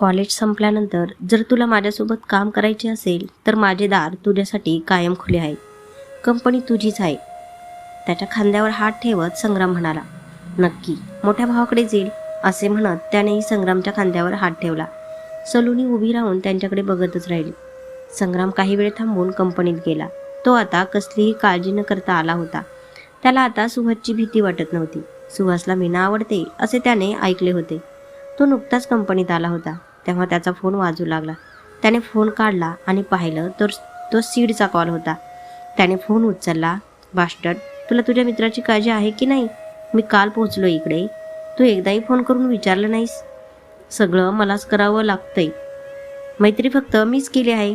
College संपल्यानंतर जर तुला माझ्यासोबत काम करायचे असेल तर माझे दार तुझ्यासाठी कायम खुले आहे कंपनी तुझीच आहे. त्याच्या खांद्यावर हात ठेवत संग्राम म्हणाला नक्की मोठ्या भावाकडे येईल असे म्हणत त्यानेही संग्रामच्या खांद्यावर हात ठेवला. सलूनी उभी राहून त्यांच्याकडे बघतच राहिली. संग्राम काही वेळ थांबून कंपनीत गेला. तो आता कसलीही काळजी न करता आला होता. त्याला आता सुहासची भीती वाटत नव्हती. सुहासला मीना आवडते असे त्याने ऐकले होते. तो नुकताच कंपनीत आला होता. तेव्हा त्याचा फोन वाजू लागला. त्याने फोन काढला आणि पाहिलं तर तो सीडचा कॉल होता. त्याने फोन उचलला. बास्टर्ड तुला तुझ्या मित्राची काळजी आहे की नाही? मी काल पोहोचलो इकडे. तू एकदाही फोन करून विचारलं नाहीस. सगळं मलाच करावं लागतंय. मैत्री फक्त मीच केली आहे.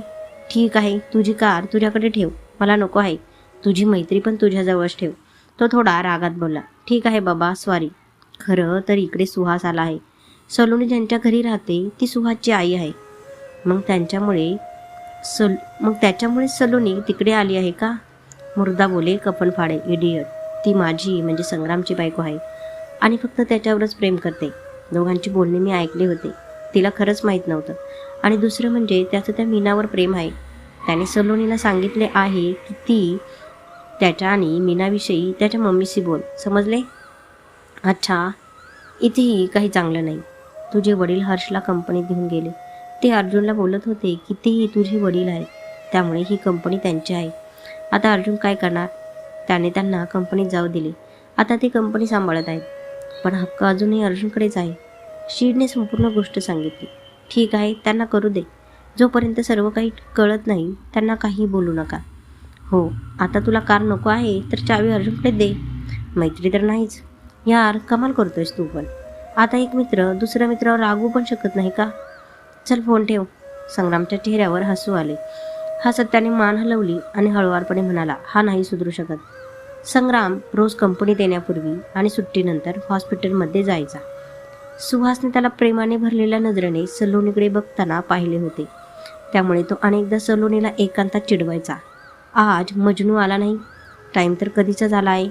ठीक आहे तुझी कार तुझ्याकडे ठेव. मला नको आहे. तुझी मैत्री पण तुझ्याजवळच ठेव. तो थोडा रागात बोलला. ठीक आहे बाबा सॉरी खरं तर इकडे सुहास आला आहे. सलोनी ज्यांच्या घरी राहते ती सुहासची आई आहे. मग त्यांच्यामुळे सल मग त्याच्यामुळे सलोनी तिकडे आली आहे का? मुर्दा बोले कपन फाडे इडियट ती माझी म्हणजे संग्रामची बायको आहे. आणि फक्त त्याच्यावरच प्रेम करते. दोघांची बोलणे मी ऐकले होते. तिला खरंच माहीत नव्हतं. आणि दुसरं म्हणजे त्याचं त्या मीनावर प्रेम आहे. त्याने सलोनीला सांगितले आहे की ती त्याच्या आणि मीनाविषयी त्याच्या मम्मीशी बोल. समजले? अच्छा. इथेही काही चांगलं नाही. तुझे वडील हर्षला कंपनीत घेऊन गेले. ते अर्जुनला बोलत होते की तेही तुझे वडील आहेत. त्यामुळे ही कंपनी त्यांची आहे. आता अर्जुन काय करणार? त्याने त्यांना कंपनीत जाऊ दिले. आता ते कंपनी सांभाळत आहेत. पण हक्क अजूनही अर्जुनकडेच आहे. शीडने संपूर्ण गोष्ट सांगितली. ठीक आहे त्यांना करू दे. जोपर्यंत सर्व काही कळत नाही त्यांना काही बोलू नका. हो आता तुला कार नको आहे तर चावी अर्जुनकडे दे. मैत्री तर नाहीच. यार कमाल करतोयस तू पण. आता एक मित्र दुसऱ्या मित्रावर रागू पण शकत नाही का? चल फोन ठेव. संग्रामच्या चेहऱ्यावर हसू आले. हा सत्याने मान हलवली आणि हळुवारपणे म्हणाला हा नाही सुधरू शकत. संग्राम रोज कंपनीत येण्यापूर्वी आणि सुट्टीनंतर हॉस्पिटलमध्ये जायचा. सुहासने त्याला प्रेमाने भरलेल्या नजरेने सलोनीकडे बघताना पाहिले होते. त्यामुळे तो अनेकदा सलोनीला एकांतात चिडवायचा. आज मजनू आला नाही? टाईम तर कधीचा झाला आहे?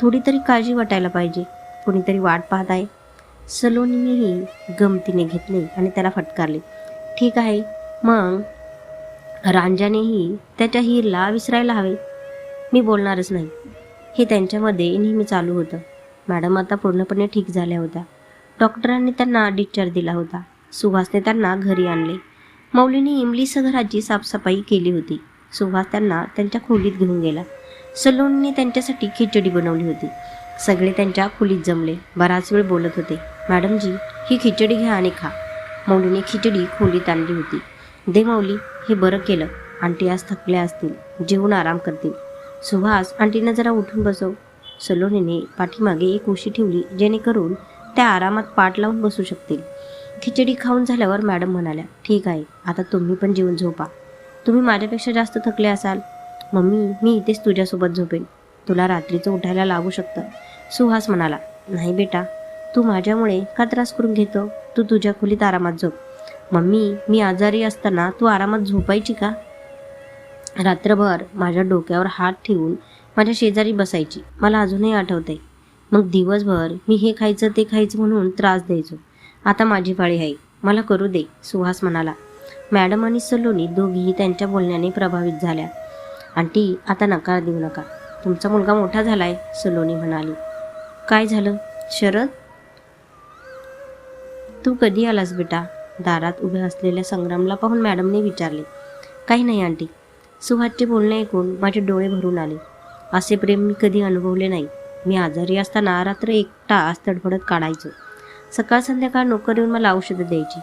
थोडी तरी काळजी वाटायला पाहिजे. कोणीतरी वाट पाहत आहे. सलोनीनेही गमतीने घेतले आणि त्याला फटकारले. ठीक आहे मग रांजानेही त्याच्या हिरला विसरायला हवे. मी बोलणारच नाही. हे त्यांच्यामध्ये नेहमी चालू होतं. मॅडम आता पूर्णपणे ठीक झाल्या होत्या. डॉक्टरांनी त्यांना डिस्चार्ज दिला होता. सुहासने त्यांना घरी आणले. मौलीने इमलीस घराची साफसफाई केली होती. सुहास त्यांना त्यांच्या खोलीत घेऊन गेला. सलोनीने त्यांच्यासाठी खिचडी बनवली होती. सगळे त्यांच्या खोलीत जमले. बराच वेळ बोलत होते. मॅडमजी ही खिचडी घ्या आणि खा. मौलीने खिचडी खोलीत आणली होती. दे मौली हे बरं केलं. आंटी आज थकल्या असतील. जेवून आराम करतील. सुहास आंटीनं जरा उठून बसव. सलोनीने पाठीमागे एक उशी ठेवली जेणेकरून त्या आरामात पाठ लावून बसू शकतील. खिचडी खाऊन झाल्यावर मॅडम म्हणाल्या ठीक आहे आता तुम्ही पण जेवून झोपा. तुम्ही माझ्यापेक्षा जास्त थकले असाल. मम्मी मी इथेच तुझ्यासोबत झोपेन. तुला रात्रीचं उठायला लागू शकतं. सुहास म्हणाला नाही बेटा तू माझ्यामुळे का त्रास करून घेतो? तू तुझ्या खोलीत आरामात झोप. मम्मी मी आजारी असताना तू आरामात झोपायची का? रात्रभर माझ्या डोक्यावर हात ठेवून माझ्या शेजारी बसायची. मला अजूनही आठवते मग दिवसभर मी हे खायचं ते खायचं म्हणून त्रास द्यायचो. आता माझी पाळी आहे. मला करू दे सुहास म्हणाला. मॅडम आणि सलोनी दोघीही त्यांच्या बोलण्याने प्रभावित झाल्या. आंटी आता नकार देऊ नका. तुमचा मुलगा मोठा झालाय सलोनी म्हणाली. काय झालं? शरद? तू कधी आलास बेटा? दारात उभ्या असलेल्या संग्रामला पाहून मॅडमने विचारले. काही नाही आंटी. सुहासचे बोलणे ऐकून माझे डोळे भरून आले. असे प्रेम मी कधी अनुभवले नाही. मी आजारी असताना रात्र एकटा आज तडफडत काढायचो. सकाळ संध्याकाळ नोकर येऊन मला औषधं द्यायची.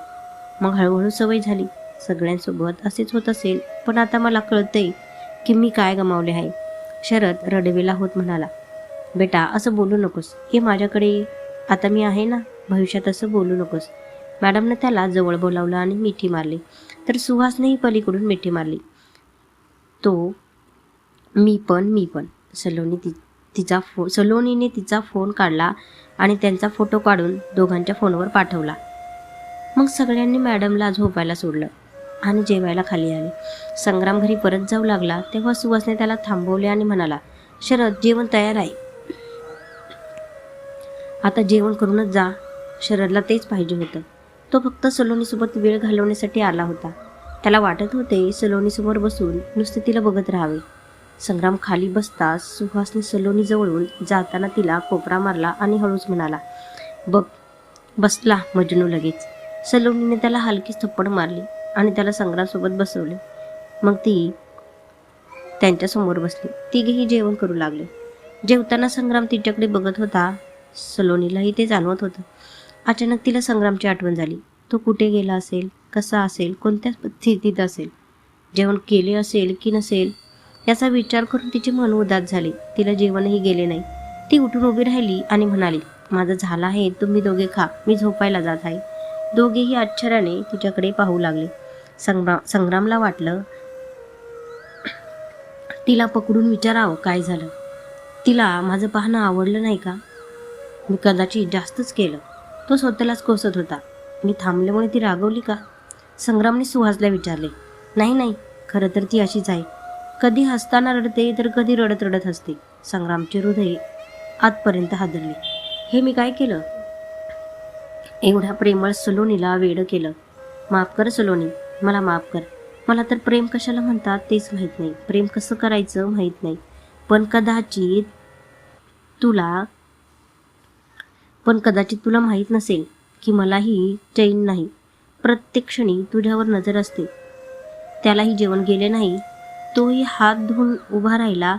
मग हळूहळू सवय झाली. सगळ्यांसोबत असेच होत असेल पण आता मला कळतंय की मी काय गमावले आहे. शरद रडवेला होत म्हणाला बेटा असं बोलू नकोस. हे माझ्याकडे आता मी आहे ना? भविष्यात असं बोलू नकोस. मॅडमनं त्याला जवळ बोलावलं आणि मिठी मारली. तर सुहासनेही पलीकडून मिठी मारली. तो मी पण मी पण. सलोनी ति तिचा फो सलोनीने तिचा फोन काढला आणि त्यांचा फोटो काढून दोघांच्या फोनवर पाठवला. मग सगळ्यांनी मॅडमला झोपायला सोडलं आणि जेवायला खाली आले. संग्राम घरी परत जाऊ लागला तेव्हा सुहासने त्याला थांबवले आणि म्हणाला शरद जेवण तयार आहे. आता जेवण करूनच जा. शरदला तेच पाहिजे होतं. तो फक्त सलोनीसोबत वेळ घालवण्यासाठी आला होता. त्याला वाटत होते सलोनीसमोर बसून नुसते तिला बघत राहावे. संग्राम खाली बसताच सुहासने सलोनी जवळून जाताना तिला कोपरा मारला आणि हळूच म्हणाला बघ बसला मजनू लगेच. सलोनीने त्याला हलकीच थप्पड मारली आणि त्याला संग्रामसोबत बसवले. मग ती त्यांच्यासमोर बसली. तिघेही जेवण करू लागले. जेवताना संग्राम तिच्याकडे बघत होता. सलोनीलाही ते जाणवत होतं. अचानक तिला संग्रामची आठवण झाली. तो कुठे गेला असेल कसा असेल कोणत्या स्थितीत असेल जेवण केले असेल की नसेल याचा विचार करून तिचे मन उदास झाले. तिला जेवणही गेले नाही. ती उठून उभी राहिली आणि म्हणाली माझं झालं आहे तुम्ही दोघे खा मी झोपायला जात आहे. दोघेही आश्चर्याने तिच्याकडे पाहू लागले. संग्राम संग्रामला वाटलं तिला पकडून विचारावं काय झालं. तिला माझं पाहणं आवडलं नाही का? मी कदाचित जास्तच केलं. तो स्वतःलाच कोसत होता. मी थांबल्यामुळे ती रागवली का? संग्रामने सुहासला विचारले नाही नाही खरं तर ती अशीच आहे. कधी हसताना रडते तर कधी रडत रडत हसते. संग्रामचे हृदय आतपर्यंत हादरले. हे मी काय केलं? एवढ्या प्रेमळ सलोनीला वेड केलं. माफ कर सलोनी मला माफ कर. मला तर प्रेम कशाला म्हणतात तेच माहीत नाही. प्रेम कसं करायचं माहीत नाही. पण कदाचित तुला पण कदाचित तुला माहीत नसेल की मलाही चैन नाही. प्रत्येक क्षणी तुझ्यावर नजर असते. त्यालाही जेवण गेले नाही. तोही हात धुवून उभा राहिला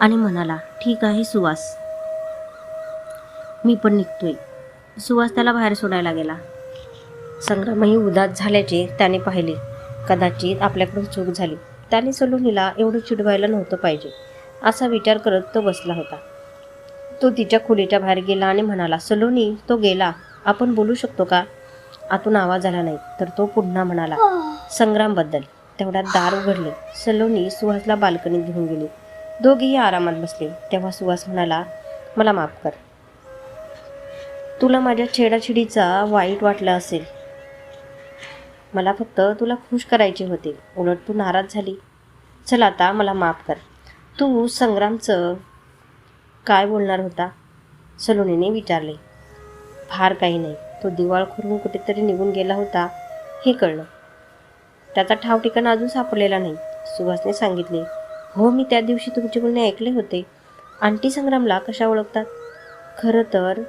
आणि म्हणाला ठीक आहे सुवास. मी पण निघतोय. सुवास त्याला बाहेर सोडायला गेला. संग्रामही उदास झाल्याचे त्याने पाहिले. कदाचित आपल्याकडून चूक झाली. त्याने सलोनीला एवढं चिडवायला नव्हतं पाहिजे. असा विचार करत तो बसला होता. तो तिच्या खोलीच्या बाहेर गेला आणि म्हणाला सलोनी तो गेला. आपण बोलू शकतो का? आतून आवाज आला नाही तर तो पुन्हा म्हणाला संग्रामबद्दल. तेवढ्यात दार उघडले. सलोनी सुहासला बाल्कनीत घेऊन गेली. दोघेही आरामात बसले. तेव्हा सुहास म्हणाला मला माफ कर. तुला माझ्या छेडाछेडीचा वाईट वाटला असेल. मला फक्त तुला खुश करायचे होते. उलट तू नाराज झाली. चल आता मला माफ कर. तू संग्रामचं काय बोलणार होता? सलोनीने विचारले. फार काही नाही. तो दिवाळखोरून कुठेतरी निघून गेला होता हे कळलं. त्याचा ठाव ठिकाणा अजून सापडलेला नाही सुभाषने सांगितले. हो मी त्या दिवशी तुमचे बोलणे ऐकले होते. आंटी संग्रामला कशा ओळखतात? खरं तर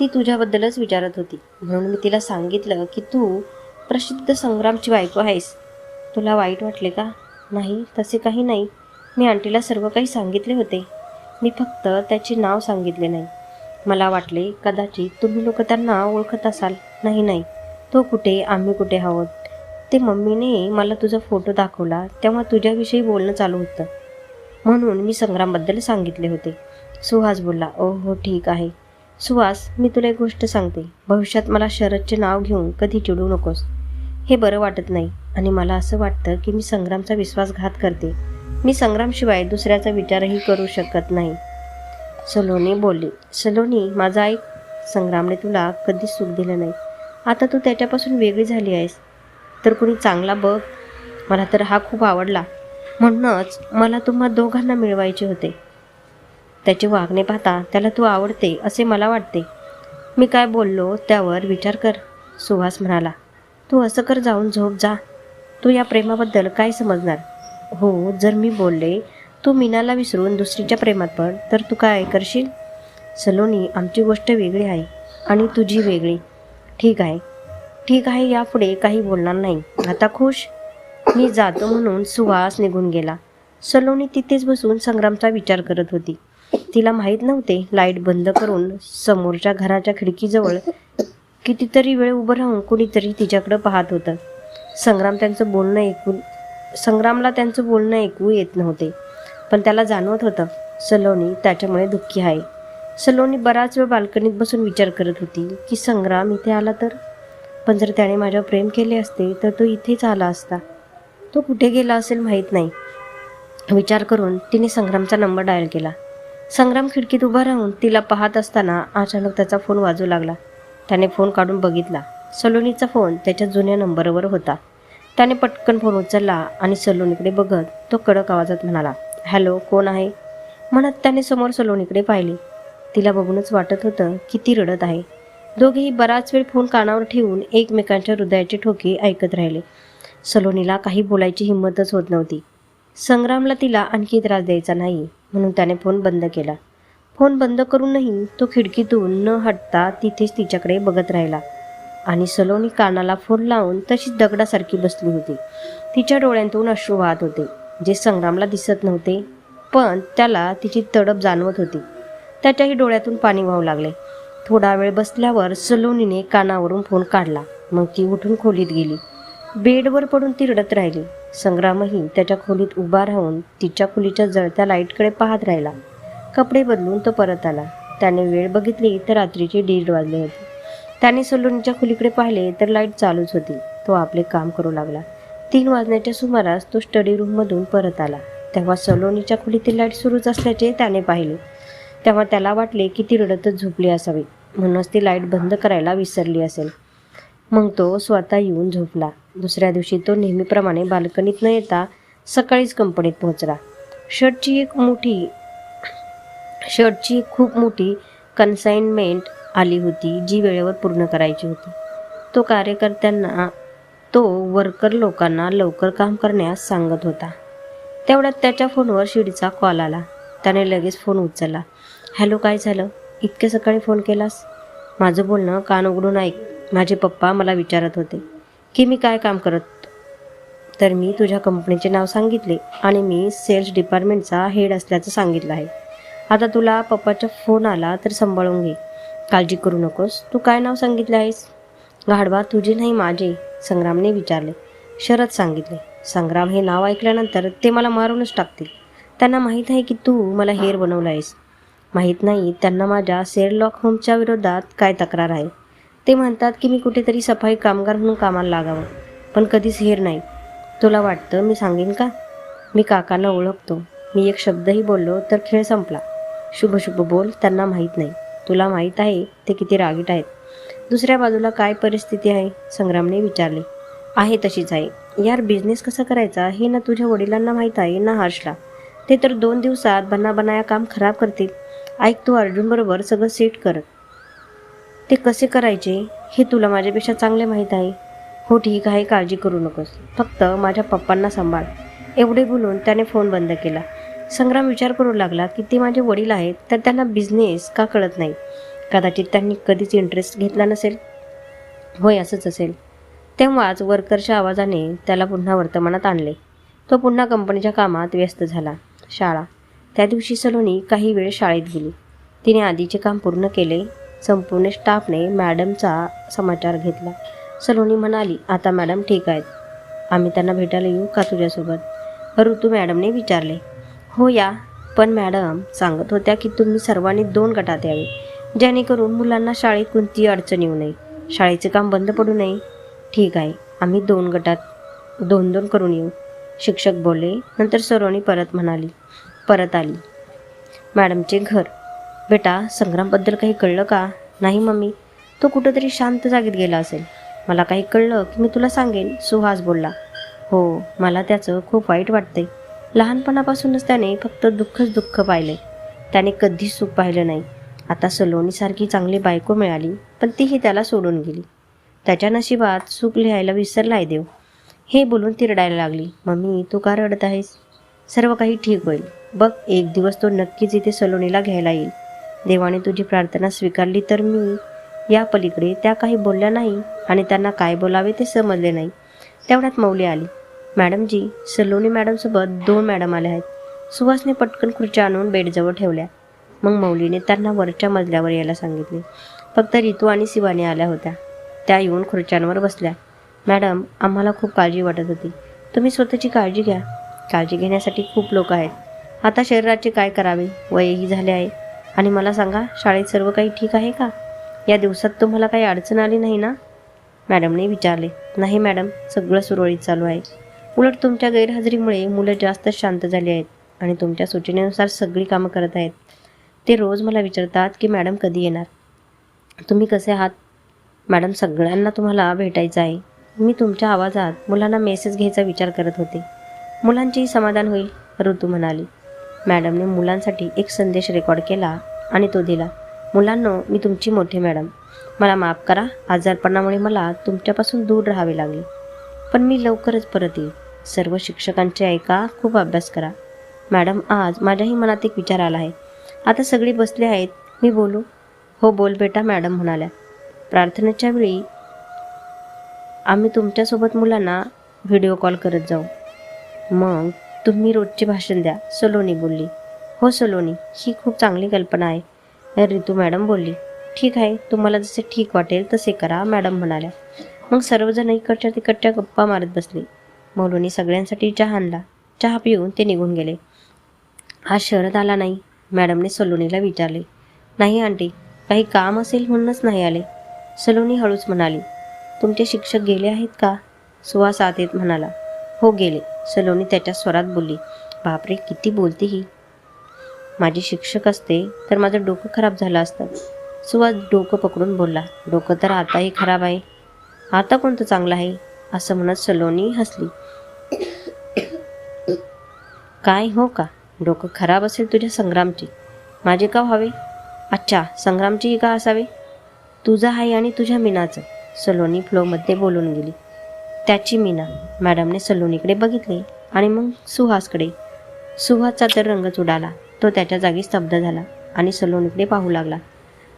ती तुझ्याबद्दलच विचारत होती. म्हणून मी तिला सांगितलं की तू प्रसिद्ध संग्रामची बायको आहेस. तुला वाईट वाटले का? नाही तसे काही नाही. मी आंटीला सर्व काही सांगितले होते. मी फक्त त्याचे नाव सांगितले नाही. मला वाटले कदाचित तुम्ही लोक त्यांना ओळखत असाल. नाही नाही. तो कुठे? आम्ही कुठे आहोत? ते मम्मीने मला तुझा फोटो दाखवला तेव्हा तुझ्याविषयी बोलणं चालू होतं. म्हणून मी संग्रामबद्दल सांगितले होते. सुहास बोलला ओ हो ठीक आहे. सुहास मी तुला एक गोष्ट सांगते. भविष्यात मला शरदचे नाव घेऊन कधी चिडू नकोस. हे बरं वाटत नाही आणि मला असं वाटतं की मी संग्रामचा विश्वासघात करते. मी संग्रामशिवाय दुसऱ्याचा विचारही करू शकत नाही. सलोनी बोलली सलोनी माझा ऐक संग्रामने तुला कधीच सुख दिलं नाही. आता तू त्याच्यापासून वेगळी झाली आहेस. तर कुणी चांगला बघ. मला तर हा खूप आवडला. म्हणूनच मला तुम्हा दोघांना मिळवायचे होते. त्याचे वागणे पाहता त्याला तू आवडते असे मला वाटते. मी काय बोललो त्यावर विचार कर सुहास म्हणाला. तू असं कर जाऊन झोप जा. तू या प्रेमाबद्दल काय समजणार? हो जर मी बोलले तू मीनाला विसरून दुसरीच्या प्रेमात पड तर तू काय करशील? सलोनी आमची गोष्ट वेगळी आहे आणि तुझी वेगळी. ठीक आहे. ठीक आहे यापुढे काही बोलणार नाही. आता खुश? मी जातो म्हणून सुहास निघून गेला. सलोनी तिथेच बसून संग्रामचा विचार करत होती. तिला माहीत नव्हते लाइट बंद करून समोरच्या घराच्या खिडकीजवळ कितीतरी वेळ उभं राहून कुणीतरी तिच्याकडं पाहत होतं. संग्राम त्यांचं बोलणं ऐकून संग्रामला त्यांचं बोलणं ऐकू येत नव्हते. पण त्याला जाणवत होतं सलोनी त्याच्यामुळे दुःखी आहे. सलोनी बराच वेळ बाल्कनीत बसून विचार करत होती की संग्राम इथे आला तर? पण जर त्याने माझ्यावर प्रेम केले असते तर तो इथेच आला असता. तो कुठे गेला असेल माहीत नाही. विचार करून तिने संग्रामचा नंबर डायल केला. संग्राम खिडकीत उभा राहून तिला पाहत असताना अचानक त्याचा फोन वाजू लागला. त्याने फोन काढून बघितला. सलोनीचा फोन त्याच्या जुन्या नंबरवर होता. त्याने पटकन फोन उचलला आणि सलोनीकडे बघत तो कडक आवाजात म्हणाला हॅलो कोण आहे? म्हणत त्याने समोर सलोनीकडे पाहिले. तिला बघूनच वाटत होतं की ती रडत आहे. दोघेही बराच वेळ फोन कानावर ठेवून एकमेकांच्या हृदयाचे ठोके ऐकत राहिले. सलोनीला काही बोलायची हिंमतच होत नव्हती. संग्रामला तिला आणखी त्रास द्यायचा नाही म्हणून त्याने फोन बंद केला. फोन बंद करूनही तो खिडकीतून न हटता तिथेच तिच्याकडे बघत राहिला. आणि सलोनी कानाला फोन लावून तशीच दगडासारखी बसली होती. तिच्या डोळ्यांतून अश्रू वाहत होते जे संग्रामला दिसत नव्हते पण त्याला तिची तडप जाणवत होती. त्याच्याही डोळ्यातून पाणी वाहू लागले. थोडा वेळ बसल्यावर सलोनीने कानावरून फोन काढला मग ती उठून खोलीत गेली. बेडवर पडून ती रडत राहिली. संग्रामही त्याच्या खोलीत उभा राहून तिच्या खोलीच्या जळत्या लाईटकडे पाहत राहिला. कपडे बदलून तो परत आला. त्याने वेळ बघितली तर रात्रीचे दीड वाजले होते. त्याने सलोनीच्या खोलीकडे पाहिले तर लाइट चालूच होती. तो आपले काम करू लागला. तीन वाजण्याच्या सुमारास तो स्टडी रूममधून परत आला. तेव्हा सलोनीच्या खोलीतील लाइट सुरूच असल्याचे त्याने पाहिले. तेव्हा त्याला वाटले की ती रडतच झोपली असावी. म्हणूनच ती लाइट बंद करायला विसरली असेल. मग तो स्वतः येऊन झोपला. दुसऱ्या दिवशी तो नेहमीप्रमाणे बाल्कनीत न येता सकाळीच कंपनीत पोहोचला. शर्टची एक मोठी शर्टची खूप मोठी कन्साइनमेंट आली होती जी वेळेवर पूर्ण करायची होती. तो कार्यकर्त्यांना तो वर्कर लोकांना लवकर काम करण्यास सांगत होता. तेवढ्यात त्याच्या फोनवर शिडीचा कॉल आला. त्याने लगेच फोन उचलला. हॅलो काय झालं? इतके सकाळी फोन केलास? माझं बोलणं कान उघडून ऐक. माझे पप्पा मला विचारत होते की मी काय काम करत? तर मी तुझ्या कंपनीचे नाव सांगितले आणि मी सेल्स डिपार्टमेंटचा हेड असल्याचं सांगितलं आहे. आता तुला पप्पाचा फोन आला तर सांभाळून घे. काळजी करू नकोस. तू काय नाव सांगितले आहेस? गाढवा तुझे नाही माझे. संग्रामने विचारले. शरद सांगितले संग्राम हे नाव ऐकल्यानंतर ते मला मारूनच टाकतील. त्यांना माहीत आहे की तू मला हेर बनवलं आहेस. माहीत नाही त्यांना माझ्या सेरलॉक होमच्या विरोधात काय तक्रार आहे? ते म्हणतात की मी कुठेतरी सफाई कामगार म्हणून कामाला लागावं पण कधीच हेर नाही. तुला वाटतं मी सांगेन का? मी काकांना ओळखतो. मी एक शब्दही बोललो तर खेळ संपला. शुभ शुभ बोल त्यांना माहीत नाही. तुला माहीत आहे ते किती रागीट आहेत. दुसऱ्या बाजूला काय परिस्थिती आहे? संग्रामने विचारले. आहे तशीच आहे. यार बिझनेस कसा करायचा? हे ना तुझ्या वडिलांना माहीत आहे ना हर्षला. ते तर दोन दिवसात बना बनाया काम खराब करतील. ऐक तू अर्जुनबरोबर सगळं सेट कर. ते कसे करायचे? हे तुला माझ्यापेक्षा चांगले माहीत आहे. हो ठीक आहे काळजी करू नकोस. फक्त माझ्या पप्पांना सांभाळ. एवढे बोलून त्याने फोन बंद केला. संग्राम विचार करू लागला की ते माझे वडील आहेत तर त्यांना बिझनेस का कळत नाही? कदाचित त्यांनी कधीच इंटरेस्ट घेतला नसेल? होय असंच असेल. तेव्हाच वर्करच्या आवाजाने त्याला पुन्हा वर्तमानात आणले. तो पुन्हा कंपनीच्या कामात व्यस्त झाला. शाळा. त्या दिवशी सलोनी काही वेळ शाळेत गेली. तिने आधीचे काम पूर्ण केले. संपूर्ण स्टाफने मॅडमचा समाचार घेतला. सलोनी म्हणाली आता मॅडम ठीक आहेत. आम्ही त्यांना भेटायला येऊ का तुझ्यासोबत? ऋतू मॅडमने विचारले. हो या पण मॅडम सांगत होत्या की तुम्ही सर्वांनी दोन गटात यावे. जेणेकरून मुलांना शाळेत कोणतीही अडचण येऊ नये. शाळेचे काम बंद पडू नये. ठीक आहे आम्ही दोन गटात दोन दोन करून येऊ. शिक्षक बोलले नंतर सरोनी परत म्हणाली परत आली. मॅडमचे घर. बेटा संग्रामबद्दल काही कळलं का? नाही मम्मी तो कुठंतरी शांत जागेत गेला असेल. मला काही कळलं की मी तुला सांगेन सुहास बोलला. हो मला त्याचं खूप वाईट वाटते लहानपणापासूनच त्याने फक्त दुःखच दुःख पाहिले. त्याने कधीच सुख पाहिलं नाही. आता सलोनीसारखी चांगली बायको मिळाली पण तीही त्याला सोडून गेली. त्याच्या नशिबात सुख लिहायला विसरला आहे देव. हे बोलून ती रडायला लागली. मम्मी तू का रडत आहेस? सर्व काही ठीक होईल. बघ एक दिवस तो नक्कीच इथे सलोनीला घ्यायला येईल. देवाने तुझी प्रार्थना स्वीकारली तर मी या पलीकडे त्या काही बोलल्या नाही आणि त्यांना काय बोलावे ते समजले नाही. तेवढ्यात मौली आली. मॅडमजी सलोनी मॅडमसोबत दोन मॅडम आल्या आहेत. सुहासने पटकन खुर्च्या आणून बेडजवळ ठेवल्या. मग मौलीने त्यांना वरच्या मजल्यावर यायला सांगितले. फक्त रितू आणि शिवानी आल्या होत्या. त्या येऊन खुर्च्यांवर बसल्या. मॅडम आम्हाला खूप काळजी वाटत होती. तुम्ही स्वतःची काळजी घ्या. काळजी घेण्यासाठी खूप लोक आहेत. आता शरीराचे काय करावे? वयही झाले आहे. आणि मला सांगा शाळेत सर्व काही ठीक आहे का? या दिवसात तुम्हाला काही अडचण आली नाही ना? मॅडमने विचारले. नाही मॅडम सगळं सुरळीत चालू आहे. उलट तुमच्या गैरहजेरीमुळे मुलं जास्त शांत झाली आहेत आणि तुमच्या सूचनेनुसार सगळी कामं करत आहेत. ते रोज मला विचारतात की मॅडम कधी येणार? तुम्ही कसे आहात? मॅडम सगळ्यांना तुम्हाला भेटायचं आहे. मी तुमच्या आवाजात मुलांना मेसेज घ्यायचा विचार करत होते. मुलांचेही समाधान होईल ऋतू म्हणाली. मॅडमने मुलांसाठी एक संदेश रेकॉर्ड केला आणि तो दिला. मुलांनो मी तुमची मोठी मॅडम. मला माफ करा आजारपणामुळे मला तुमच्यापासून दूर राहावे लागले. पण मी लवकरच परत येईल. सर्व शिक्षकांचे ऐका खूप अभ्यास करा. मॅडम आज माझ्याही मनात एक विचार आला आहे. आता सगळी बसले आहेत. मी बोलू? हो बोल बेटा मॅडम म्हणाल्या. प्रार्थनेच्या वेळी आम्ही तुमच्यासोबत मुलांना व्हिडिओ कॉल करत जाऊ. मग तुम्ही रोजचे भाषण द्या सलोनी बोलली. हो सलोनी ही खूप चांगली कल्पना आहे. रितू मॅडम बोलली. ठीक आहे तुम्हाला जसे ठीक वाटेल तसे करा मॅडम म्हणाल्या. मग सर्वजण इकडच्या तिकडच्या गप्पा मारत बसले. मौलूने सगळ्यांसाठी चहा आणला. चहा पिऊन ते निघून गेले. आज शरद आला नाही. मॅडमने सलोनीला विचारले नाही आंटी काही काम असेल म्हणूनच नाही आले. सलोनी हळूच म्हणाली तुमचे शिक्षक गेले आहेत का? सुहास आत म्हणाला. हो गेले. सलोनी त्याच्या स्वरात बोलली बापरे किती बोलते ही. माझी शिक्षक असते तर माझं डोकं खराब झालं असतं. सुहास डोकं पकडून बोलला डोकं तर आताही खराब आहे. आता कोणतं चांगलं आहे? असं म्हणत सलोनी हसली. काय? हो का? डोकं खराब असेल तुझ्या संग्रामची. माझे का व्हावे? अच्छा संग्रामचीही का असावे? तुझं आहे आणि तुझ्या मीनाचं. सलोनी फ्लोमध्ये बोलून गेली. त्याची मीना. मॅडमने सलोनीकडे बघितले आणि मग सुहासकडे. सुहासचा तर रंगच उडाला. तो त्याच्या जागी स्तब्ध झाला आणि सलोनीकडे पाहू लागला.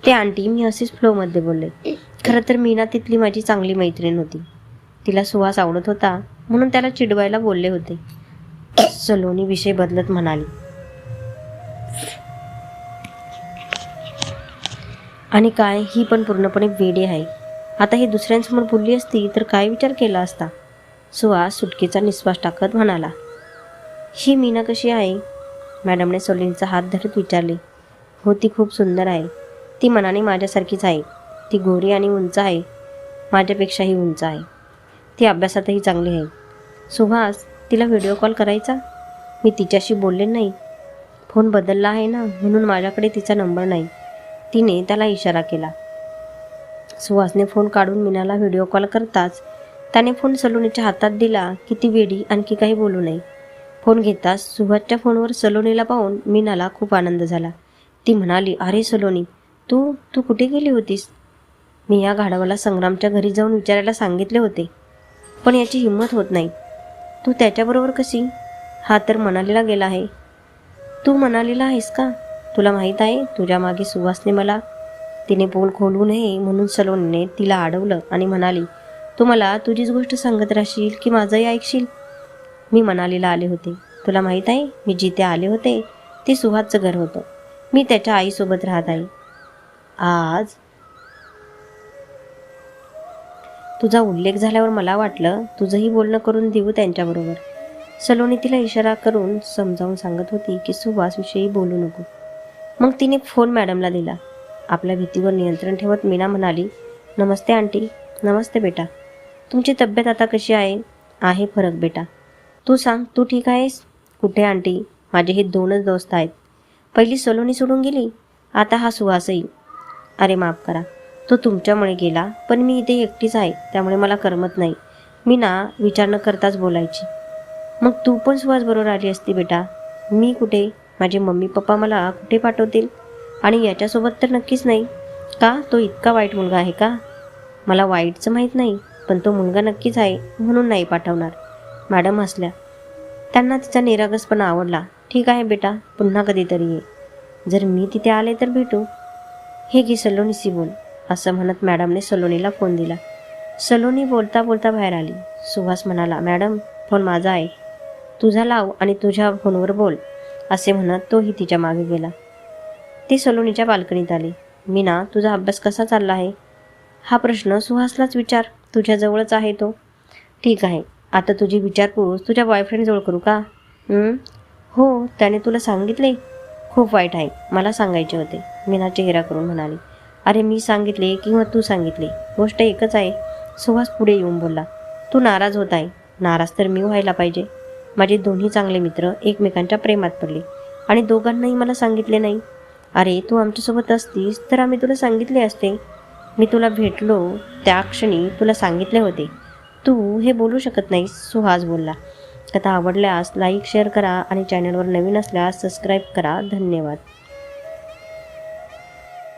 ते आंटी मी असेच फ्लोमध्ये बोलले. खरं तर मीना तिथली माझी चांगली मैत्रीण होती. तिला सुहास आवडत होता म्हणून त्याला चिडवायला बोलले होते. सलोनी विषय बदलत म्हणाली. आणि काय ही पण पूर्णपणे वेडी आहे. आता हे दुसऱ्यांसमोर बोलली असती तर काय विचार केला असता? सुहास सुटकेचा निश्वास टाकत म्हणाला. ही मीना कशी आहे? मॅडमने सलोनीचा हात धरत विचारले. हो ती खूप सुंदर आहे. ती मनाने माझ्यासारखीच आहे. ती गोरी आणि उंच आहे. माझ्यापेक्षाही उंच आहे. ती अभ्यासातही चांगली आहे. सुहास तिला व्हिडिओ कॉल करायचा. मी तिच्याशी बोलले नाही. फोन बदलला आहे ना म्हणून माझ्याकडे तिचा नंबर नाही. तिने त्याला इशारा केला. सुहासने फोन काढून मीनाला व्हिडिओ कॉल करताच त्याने फोन सलोनीच्या हातात दिला की ती वेडी आणखी काही बोलू नये. फोन घेताच सुहासच्या फोनवर सलोनीला पाहून मीनाला खूप आनंद झाला. ती म्हणाली अरे सलोनी तू तू कुठे गेली होतीस? मी या गाढवाला संग्रामच्या घरी जाऊन विचारायला सांगितले होते. पण याची हिंमत होत नाही. तू त्याच्याबरोबर कशी? हा तर मनालीला गेला आहे. तू मनालीला आहेस का? तुला माहीत आहे तुझ्या मागे सुवासने मला तिने बोल खोलू नये म्हणून सलोनीने तिला अडवलं आणि म्हणाली तू मला तुझीच गोष्ट सांगत राहशील की माझंही ऐकशील? मी मनालीला आले होते. तुला माहीत आहे मी जिथे आले होते ते सुहासचं घर होतं. मी त्याच्या आईसोबत राहत आहे. आज तुझा उल्लेख झाल्यावर मला वाटलं तुझंही बोलणं करून देऊ त्यांच्याबरोबर. सलोनी तिला इशारा करून समजावून सांगत होती की सुभाषविषयी बोलू नको. मग तिने फोन मॅडमला दिला. आपल्या भीतीवर नियंत्रण ठेवत मीना म्हणाली नमस्ते आंटी नमस्ते बेटा. तुमची तब्येत आता कशी आहे? आहे फरक बेटा. तू सांग तू ठीक आहेस? कुठे आंटी? माझे हे दोनच दोस्त आहेत. पहिली सलोनी सोडून गेली आता हा सुहासही. अरे माफ करा तो तुमच्यामुळे गेला पण मी इथे एकटीच आहे त्यामुळे मला करमत नाही. मी ना विचार न करताच बोलायची. मग तू पण सुहास बरोबर आली असती बेटा. मी कुठे? माझे मम्मी पप्पा मला कुठे पाठवतील? आणि याच्यासोबत तर नक्कीच नाही. का? तो इतका वाईट मुलगा आहे का? मला वाईटचं माहीत नाही पण तो मुलगा नक्कीच आहे म्हणून नाही पाठवणार. मॅडम हसल्या. त्यांना तिचा निरागसपणा आवडला. ठीक आहे बेटा पुन्हा कधीतरी ये. जर मी तिथे आले तर भेटू. हे घे सलोनीशी बोल. असं म्हणत मॅडमने सलोनीला फोन दिला. सलोनी बोलता बोलता बाहेर आली. सुहास म्हणाला मॅडम फोन माझा आहे. तुझा लाव आणि तुझ्या फोनवर बोल असे म्हणत तोही तिच्यामागे गेला. ती सलोनीच्या बाल्कनीत आली. मीना तुझा अभ्यास कसा चालला आहे? हा प्रश्न सुहासलाच विचार. तुझ्याजवळच आहे तो. ठीक आहे. आता तुझी विचारपूस तुझ्या बॉयफ्रेंडजवळ करू का? हो त्याने तुला सांगितले. खूप वाईट आहे. मला सांगायचे होते. मीना चेहरा करून म्हणाली. अरे मी सांगितले किंवा तू सांगितले. गोष्ट एकच आहे. सुहास पुढे येऊन बोलला तू नाराज होत आहे. नाराज तर मी व्हायला पाहिजे. माझे दोन्ही चांगले मित्र एकमेकांच्या प्रेमात पडले. आणि दोघांनाही मला सांगितले नाही. अरे तू आमच्यासोबत असतीस तर आम्ही तुला सांगितले असते. मी तुला भेटलो त्या क्षणी तुला सांगितले होते. तू हे बोलू शकत नाहीस सुहास बोलला. कथा आवडल्यास लाईक शेअर करा आणि चॅनलवर नवीन असल्यास सबस्क्राईब करा. धन्यवाद.